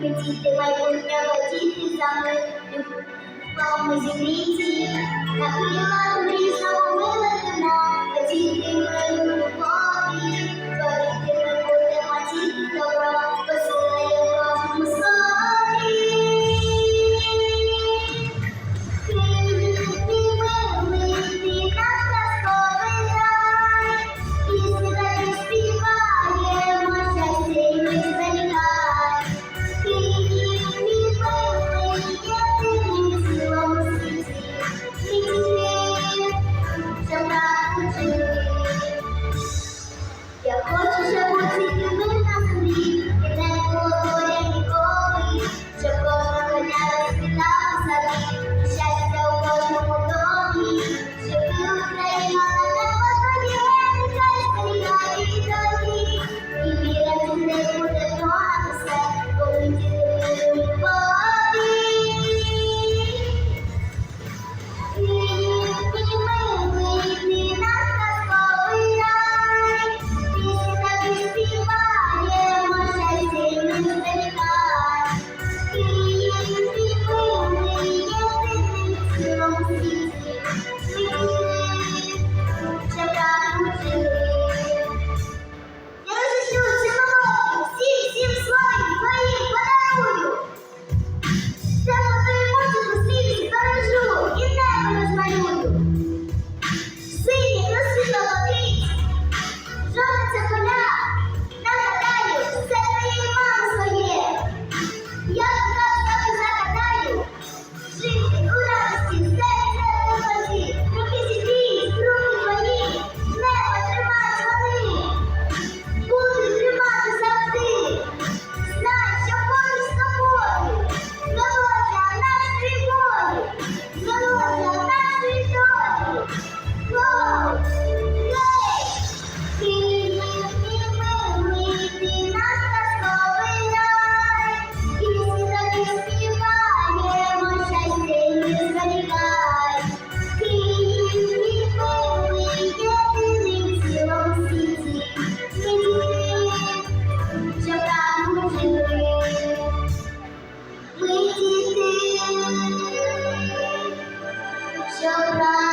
світи майбутнього діти за ми. Ми землі ці, на крилах мрій 秋装